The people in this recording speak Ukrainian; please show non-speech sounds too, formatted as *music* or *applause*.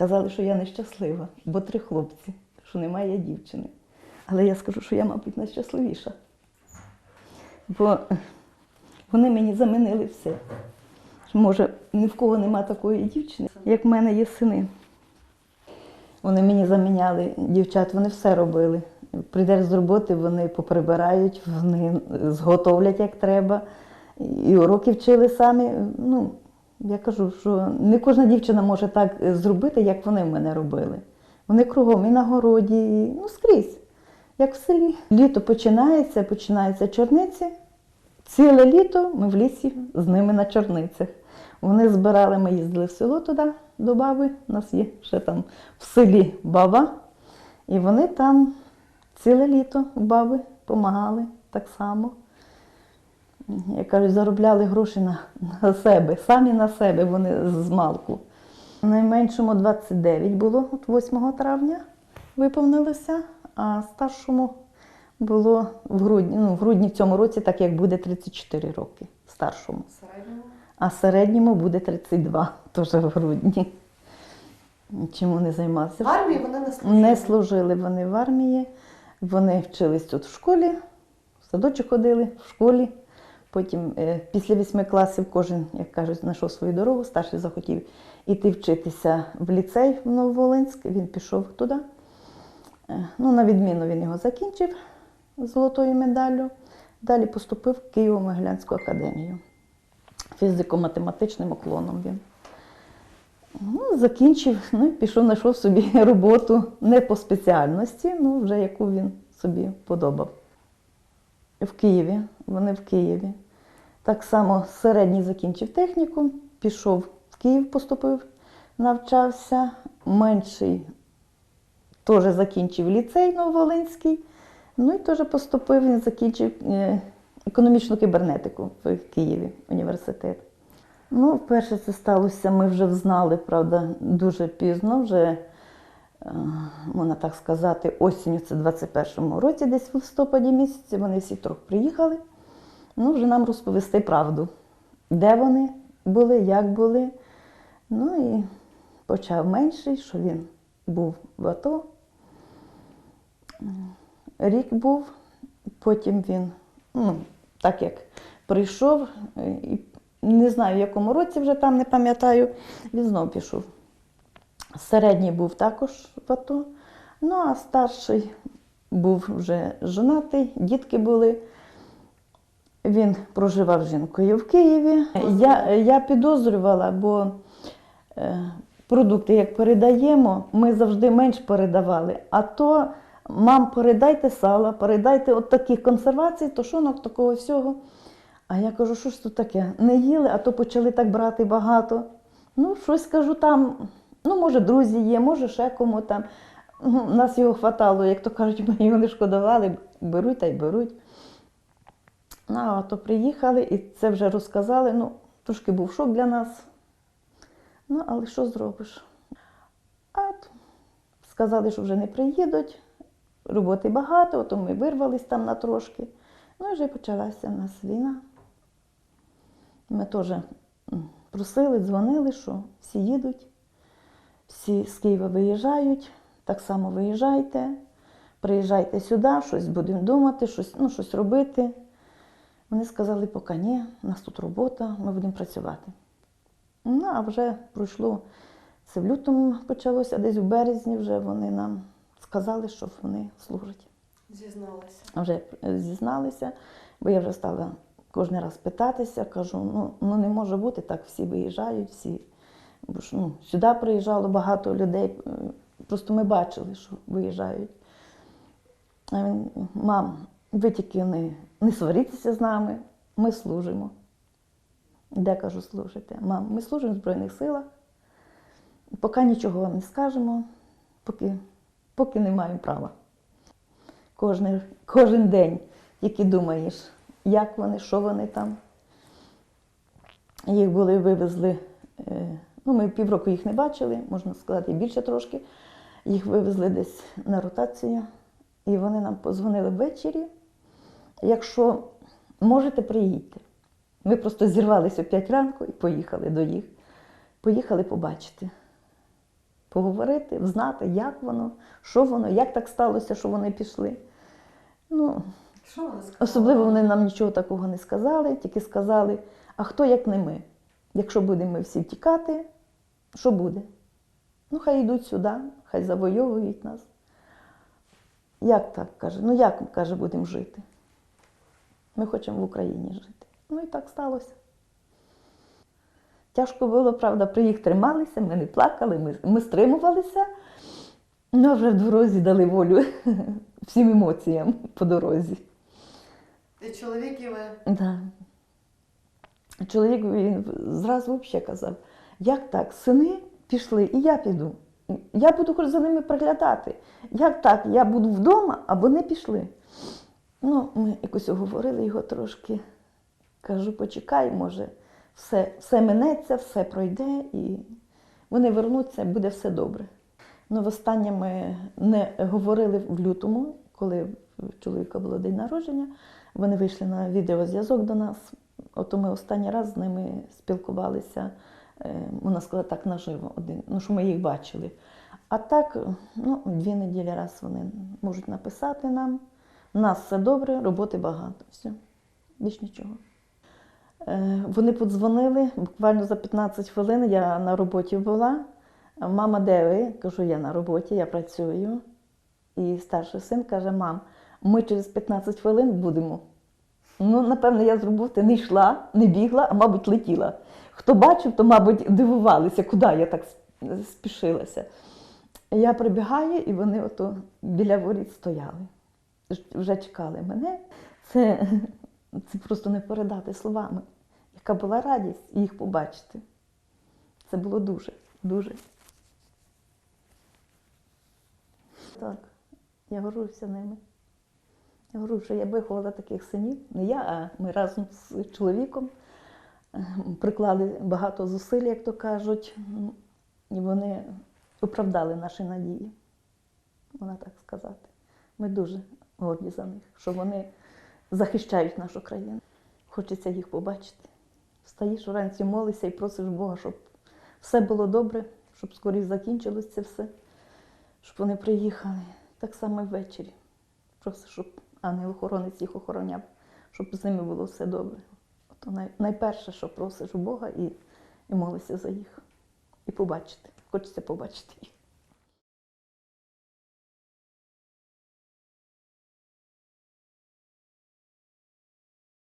Казали, що я нещаслива, бо три хлопці, що немає дівчини. Але я скажу, що я, мабуть, найщасливіша. Бо вони мені замінили все. Може, ні в кого нема такої дівчини, як в мене є сини. Вони мені заміняли дівчат, вони все робили. Прийдеш з роботи, вони поприбирають, вони зготовлять як треба. І уроки вчили самі. Ну, я кажу, що не кожна дівчина може так зробити, як вони в мене робили. Вони кругом і на городі, і, ну скрізь, як в селі. Літо починається, починаються чорниці. Ціле літо ми в лісі з ними на чорницях. Вони збирали, ми їздили в село туди, до баби. У нас є ще там в селі баба. І вони там ціле літо у баби допомагали так само. Як кажуть, заробляли гроші на, на себе, самі на себе вони з малку. Найменшому 29 було, от 8 травня виповнилося, а старшому було в грудні, ну, в грудні в цьому році, так як буде 34 роки старшому. Середньому. А середньому буде 32, теж в грудні. Чим вони займалися? В армії вони не служили. Не служили вони в армії, вони вчились тут в школі, в садочок ходили в школі. Потім е, після вісьми класів кожен, як кажуть, знайшов свою дорогу, старший захотів іти вчитися в ліцей в Нововолинськ, він пішов туди. Е, Ну, на відміну він його закінчив золотою медаллю. Далі поступив в Києво-Могилянську академію. Фізико-математичним уклоном він. Ну, закінчив, ну і пішов, знайшов собі *laughs* роботу не по спеціальності, ну вже яку він собі подобав. В Києві, вони в Києві. Так само середній закінчив технікум, пішов в Київ, поступив, навчався. Менший теж закінчив ліцей Нововолинський, ну і теж поступив, він закінчив е, економічну кібернетику в Києві університет. Ну, вперше це сталося, ми вже знали, правда, дуже пізно, вже, можна так сказати, осінню, це 21-му році, десь в листопаді місяці, вони всі трьох приїхали. Ну, вже нам розповісти правду, де вони були, як були. Ну і почав менший, що він був в АТО. Рік був, потім він, ну, так як прийшов, е, і не знаю, в якому році вже там не пам'ятаю, він знов пішов. Середній був також в АТО, ну а старший був вже женатий, дітки були. Він проживав з жінкою в Києві. Я, я підозрювала, бо е, продукти, як передаємо, ми завжди менш передавали. А то мам, передайте сала, передайте от таких консервацій, тушонок, такого всього. А я кажу, що ж тут таке? Не їли, а то почали так брати багато. Ну, щось кажу там, ну, може, друзі є, може, ще кому там. Ну, нас його хватало, як то кажуть, ми його не шкодували, беруть та й беруть. Ну, а то приїхали і це вже розказали. Ну, трошки був шок для нас. Ну, але що зробиш? А от сказали, що вже не приїдуть, роботи багато, то ми вирвались там на трошки. Ну і вже почалася в нас війна. Ми теж просили, дзвонили, що всі їдуть, всі з Києва виїжджають, так само виїжджайте, приїжджайте сюди, щось будемо думати, щось, ну, щось робити. Вони сказали, поки ні, у нас тут робота, ми будемо працювати. Ну, а вже пройшло, це в лютому почалося, десь в березні вже вони нам сказали, що вони служать. Зізналися. Вже зізналися, бо я вже стала кожен раз питатися, кажу, ну, ну не може бути так, всі виїжджають, всі. Бо ж, ну, сюди приїжджало багато людей, просто ми бачили, що виїжджають. А він, мам, ви тільки не, не сваріться з нами, ми служимо. Де кажу, служите? Мам, ми служимо в Збройних силах, поки нічого вам не скажемо, поки, поки не маємо права. Кожен, кожен день, який думаєш, як вони, що вони там. Їх були вивезли, е, ну ми півроку їх не бачили, можна сказати, більше трошки. Їх вивезли десь на ротацію, і вони нам позвонили ввечері. Якщо можете, приїдьте. Ми просто зірвалися о 5 ранку і поїхали до їх. Поїхали побачити. поговорити, знати, як воно, що воно, як так сталося, що вони пішли. Ну, Що вони сказали? Особливо вони нам нічого такого не сказали, тільки сказали, а хто як не ми? Якщо будемо ми всі тікати, що буде? Ну, хай йдуть сюди, хай завойовують нас. Як так каже? Ну як каже, будемо жити? Ми хочемо в Україні жити. Ну і так сталося. Тяжко було, правда, при їх трималися, ми не плакали, ми, ми стримувалися. Ну, а вже в дорозі дали волю *laughs* всім емоціям по дорозі. І чоловік і ви. Да. Чоловік він зразу взагалі казав, як так, сини пішли, і я піду. Я буду хоч за ними приглядати. Як так, я буду вдома, а вони пішли. Ну, ми якось оговорили його трошки. Кажу, почекай, може, все, все минеться, все пройде, і вони вернуться, буде все добре. Ну, востаннє ми не говорили в лютому, коли в чоловіка було день народження. Вони вийшли на відеозв'язок до нас. Ото ми останній раз з ними спілкувалися, можна сказати, так наживо, один, ну, що ми їх бачили. А так, ну, дві неділі раз вони можуть написати нам. У нас все добре, роботи багато. Все, більш нічого. Е, Вони подзвонили буквально за 15 хвилин. Я на роботі була. Мама, де ви? Кажу, я на роботі, я працюю. І старший син каже: мам, ми через 15 хвилин будемо. Ну, напевно, я з роботи не йшла, не бігла, а мабуть, летіла. Хто бачив, то, мабуть, дивувалися, куди я так спішилася. Я прибігаю, і вони ото біля воріт стояли. Вже чекали мене. Це, *laughs* це просто не передати словами. Яка була радість їх побачити. Це було дуже, дуже. Так, я горжуся ними. Я говорю, що я виховала таких синів, не я, а ми разом з чоловіком е, приклали багато зусиль, як то кажуть, і вони оправдали наші надії, можна так сказати. Ми дуже горді за них, що вони захищають нашу країну. Хочеться їх побачити. Встаєш вранці, молишся і просиш Бога, щоб все було добре, щоб скоріше закінчилось це все, щоб вони приїхали. Так само ввечері. Просто щоб ангел-охоронець їх охороняв, щоб з ними було все добре. То най, найперше, що просиш у Бога, і, і молися за їх. І побачити. Хочеться побачити їх.